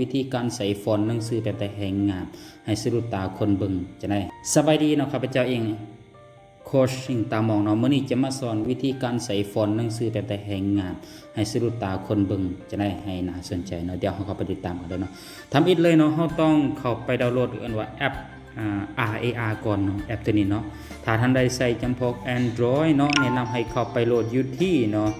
วิธีการใส่ฟอนต์หนังสือแบบแต่แหงงาม ให้สะดุดตาคนเบิ่งจะได้สบายดีเนาะข้าพเจ้าเองโคชชิงตามองเนาะมื้อนี้จะมาสอนวิธีการใส่ฟอนต์หนังสือแบบแต่แหงงาม ให้สะดุดตาคนเบิ่งจะได้ให้น่าสนใจเนาะเดี๋ยวเราเข้าไปติดตามกันเด้อเนาะทำอิดเลยเนาะเราต้องเข้าไปดาวน์โหลดอันว่าแอปอ่า RAR ก่อนเนาะแอปตัวนี้เนาะถ้าท่านใดใส่จำพวก Android เนาะแนะนำให้เข้าไปโหลดอยู่ที่เนาะ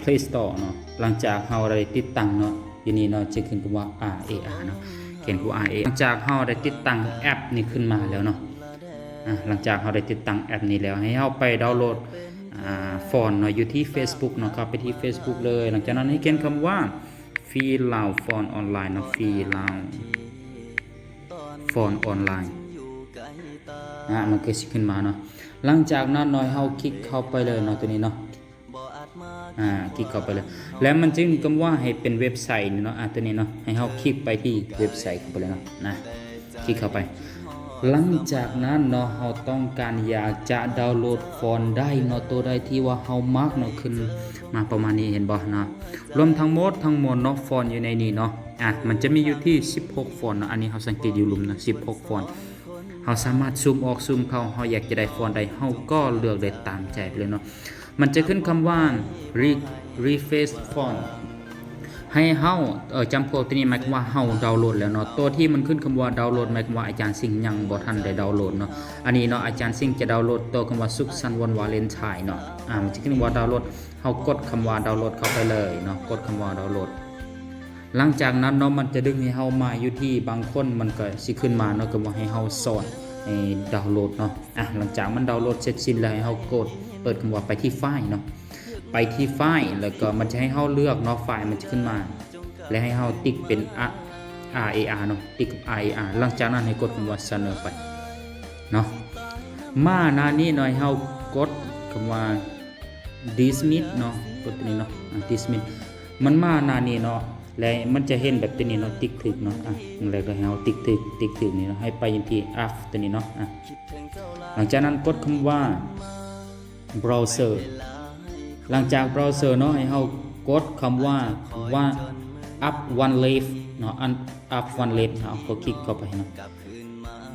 Play Store เนาะหลังจากเราได้ติดตั้งเนาะ อยู่นี่เนาะจะขึ้นคำว่า RAR เนาะเขียนคำว่า RAR หลังจากเราได้ติดตั้งแอปนี้ขึ้นมาแล้วเนาะอ่าหลังจากเราได้ติดตั้งแอปนี้แล้วให้เราไปดาวน์โหลดอ่าฟอนต์เนาะอยู่ที่ Facebook เนาะเข้าไปที่ Facebook เลย หลังจากนั้นให้เขียนคำว่าฟรีลาวฟอนต์ออนไลน์เนาะฟรีลาวฟอนต์ออนไลน์อะมันก็สิขึ้นมาเนาะหลังจากนั้นหน่อยเฮาคลิกเข้าไปเลยเนาะตัวนี้เนาะ อ่าคลิกเข้าไปเลย แล้วมันจึงกำว่าให้เป็นเว็บไซต์เนาะอะตัวนี้เนาะให้เฮาคลิกไปที่เว็บไซต์เข้าไปเลยเนาะนะคลิกเข้าไป หลังจากนั้นเนาะเฮาต้องการอยากจะดาวน์โหลดฟอนต์ได้เนาะตัวใดที่ว่าเฮามักเนาะขึ้นมาประมาณนี้เห็นบ่เนาะรวมทั้งหมดทั้งมวลเนาะฟอนต์อยู่ในนี้เนาะอะมันจะมีอยู่ที่ 16 ฟอนต์เนาะอันนี้เฮาสังเกตอยู่หลุมนะ16 ฟอนต์เราสามารถซูมออกซูมเข้าเราอยากจะได้ฟอนต์ใดเราก็เลือกได้ตามใจเลยเนาะ มันจะขึ้นคำว่า re refresh font ให้เฮาเออจำพวกตัวนี้หมายความว่าเฮาดาวน์โหลดแล้วเนาะตัวที่มันขึ้นคำว่าดาวน์โหลดหมายความว่าอาจารย์ซิงยังบ่ทันได้ดาวน์โหลดเนาะอันนี้เนาะอาจารย์ซิงจะดาวน์โหลดตัวคำว่าสุขสันต์วันวาเลนไทน์เนาะอ่ามันจะขึ้นว่าดาวน์โหลดเฮากดคำว่าดาวน์โหลดเข้าไปเลยเนาะกดคำว่าดาวน์โหลด หลังจากนั้นเนาะมันจะดึงให้เฮามาอยู่ที่บางคนมันก็สิขึ้นมาเนาะก็ว่าให้เฮาสอนให้ดาวน์โหลดเนาะอะหลังจากมันดาวน์โหลดเสร็จสิ้นแล้วให้เฮากด เปิดคำว่าไปที่ไฟล์เนาะไปที่ไฟล์แล้วก็มันจะให้เฮาเลือกเนาะไฟล์มันจะขึ้นมา และให้เฮาติ๊กเป็น R A R เนาะติ๊กกับ R A R หลังจากนั้นให้กดคำว่าเสนอไปเนาะมาหน้านี้หน่อยเฮากดคำว่า dismiss เนาะกดตัวนี้เนาะ dismiss มันมาหน้านี้เนาะและมันจะเห็นแบบตัวนี้เนาะติ๊กถึกเนาะอะอย่างแรกเลยให้เราติ๊กถึกติ๊กถึกนี่เนาะให้ไปยังที่ F ตัวนี้เนาะอะหลังจากนั้นกดคำว่า browser หลังจาก browser เนาะให้เรากดคำว่าว่า up one leaf เนาะ up one leaf เนาะก็คลิกเข้าไปเนาะ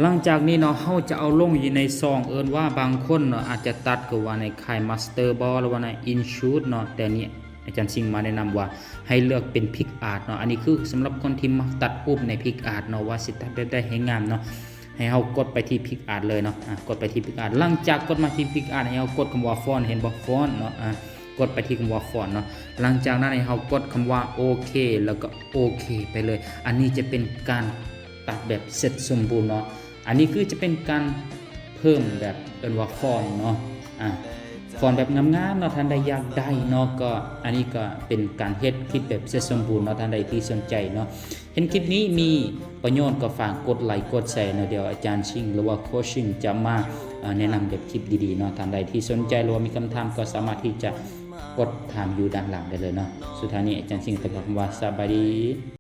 หลังจากนี้เนาะเขาจะเอาลงอยู่ในซองเอินว่าบางคนเนาะอาจจะตัดก็ว่าในค่ายมาสเตอร์บอลหรือว่าในอินชูดเนาะแต่นี่อาจารย์ซิงมาแนะนำว่าให้เลือกเป็นพิกอาร์ตเนาะอันนี้คือสำหรับคนที่มักตัดรูปในพิกอาร์ตเนาะว่าสิตัดแบบได้ให้งามเนาะ ให้เขากดไปที่พิกอาร์ตเลยเนาะอะกดไปที่พิกอาร์ตหลังจากกดมาที่พิกอาร์ตให้เขากดคำว่าฟอนเห็นบอฟอนเนาะอะกดไปที่คำว่าฟอนเนาะหลังจากนั้นให้เขากดคำว่าโอเคแล้วก็โอเคไปเลย อันนี้จะเป็นการตัดแบบเสร็จสมบูรณ์เนาะอันนี้คือจะเป็นการเพิ่มแบบเอินว่าฟอนเนาะอะ ฟอนแบบงามๆเนาะท่านใดอยากได้เนาะก็อันนี้ก็เป็นการเฮ็ดคลิปแบบเสร็จสมบูรณ์เนาะท่านใดที่สนใจเนาะเห็นคลิปนี้มีประโยชน์ก็ฝากกดไลค์กดแชร์เนาะเดี๋ยวอาจารย์ชิงหรือว่าโคชชิงจะมาแนะนำแบบคลิปดีๆเนาะท่านใดที่สนใจหรือว่ามีคำถามก็สามารถที่จะกดถามอยู่ด้านหลังได้เลยเนาะสุดท้ายนี้อาจารย์ชิงขอบอกว่าสบายดี